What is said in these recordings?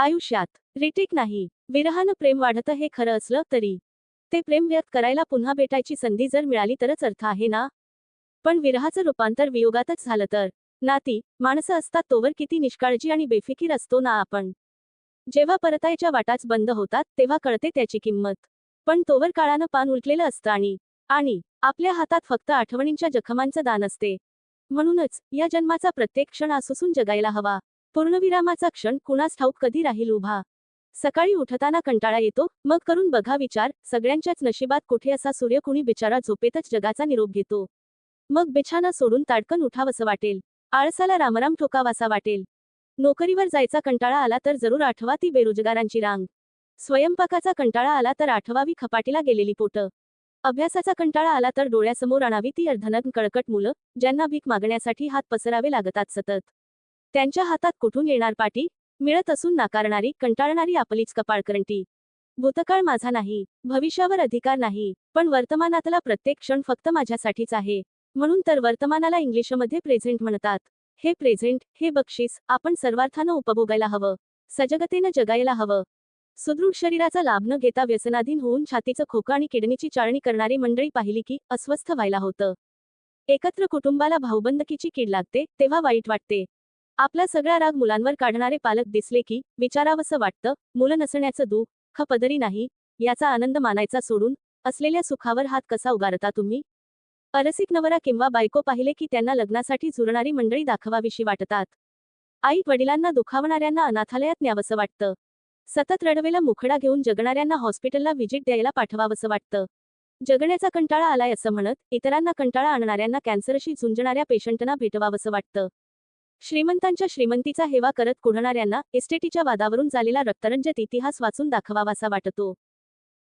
आयुष्यात रिटिक नाही. विरहानं प्रेम वाढतं हे खरं असलं तरी. ते प्रेम व्यक्त करायला पुन्हा भेटायची संधी जर मिळाली तरच अर्थ आहे ना? पण विरहाचं रूपांतर वियोगातच झालं तर. नाती माणसं असतात तोवर किती निष्काळजी आणि बेफिकीर असतो ना आपण? जेव्हा परतायच्या वाटाच बंद होतात तेव्हा कळते त्याची किंमत. पण तोवर काळानं पान उलटलेलं असतं आणि आणि आपल्या हातात फक्त आठवणींच्या जखमांचं दान असते. म्हणूनच या जन्माचा प्रत्येक क्षण आसुसून जगायला हवा. पूर्णविरामाचा क्षण कुणास ठाऊक कधी राहील उभा? सकाळी उठताना कंटाळा येतो मग करून बघा विचार सगळ्यांच्याच नशिबात कुठे असा सूर्य कुणी बिचारा झोपेतच जगाचा निरोप घेतो. मग बिछाना सोडून ताडकन उठावसं वाटेल. आळसाला रामराम ठोकावासा वाटेल. नोकरीवर जायचा कंटाळा आला तर जरूर आठवा ती बेरोजगारांची रांग. स्वयंपाकाचा कंटाळा आला तर आठवावी खपाटीला गेलेली पोटं. अभ्यासाचा कंटाळा आला तर डोळ्यासमोर आणावी ती अर्धनग्न कळकट मुलं ज्यांना भीक मागण्यासाठी हात पसरावे लागतात सतत. त्यांच्या हातात कुठून येणार पाटी? मिळत असून नाकारणारी कंटाळणारी आपलीच कपाळकरंटी. भूतकाळ माझा नाही भविष्यावर अधिकार नाही पण वर्तमानातला प्रत्येक क्षण फक्त माझ्यासाठीच आहे. म्हणून तर वर्तमानाला इंग्लिशमध्ये प्रेझेंट म्हणतात. हे प्रेझेंट हे बक्षीस आपण सर्वार्थानं उपभोगायला हवं. सजगतेनं जगायला हवं. सुदृढ शरीराचा लाभ न घेता व्यसनाधीन होऊन छातीचं खोकं आणि किडनीची चाळणी करणारी मंडळी पाहिली की अस्वस्थ व्हायला होतं. एकत्र कुटुंबाला भाऊबंदकीची कीड लागते तेव्हा वाईट वाटते. आपला सगळा राग मुलांवर काढणारे पालक दिसले की विचारावंसं वाटतं मुलं नसण्याचं दुःख पदरी नाही याचा आनंद मानायचा सोडून असलेल्या सुखावर हात कसा उगारता तुम्ही? अरसिक नवरा किंवा बायको पाहिले की त्यांना लग्नासाठी झुरणारी मंडळी दाखवाविषयी वाटतात. आई वडिलांना दुखावणाऱ्यांना अनाथालयात न्यावंसं वाटतं. सतत रडवेला मुखडा घेऊन जगणाऱ्यांना हॉस्पिटलला व्हिजिट द्यायला पाठवावंसं वाटतं. जगण्याचा कंटाळा आलाय असं म्हणत इतरांना कंटाळा आणणाऱ्यांना कॅन्सरशी झुंजणाऱ्या पेशंटना भेटवावंसं वाटतं. श्रीमंतांच्या श्रीमंतीचा हेवा करत कुढणाऱ्यांना एस्टेटीच्या वादावरून झालेला रक्तरंजत इतिहास वाचून दाखवावासा वाटतो.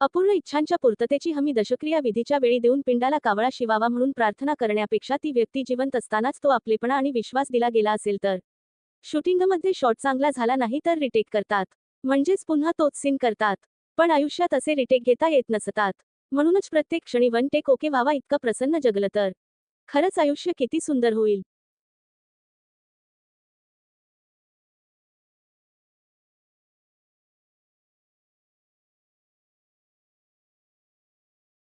अपूर्ण इच्छांच्या पूर्ततेची हमी दशक्रिया विधीच्या वेळी देऊन पिंडाला कावळा शिवावा म्हणून प्रार्थना करण्यापेक्षा ती व्यक्ती जिवंत असतानाच तो आपलेपणा आणि विश्वास दिला गेला असेल तर. शूटिंगमध्ये शॉट चांगला झाला नाही तर रिटेक करतात. म्हणजेच पुन्हा तोच सीन करतात. पण आयुष्यात असे रिटेक घेता येत नसतात. म्हणूनच प्रत्येक क्षणी वन टेक ओके व्हावा इतकं प्रसन्न जगलं तर. खरंच आयुष्य किती सुंदर होईल.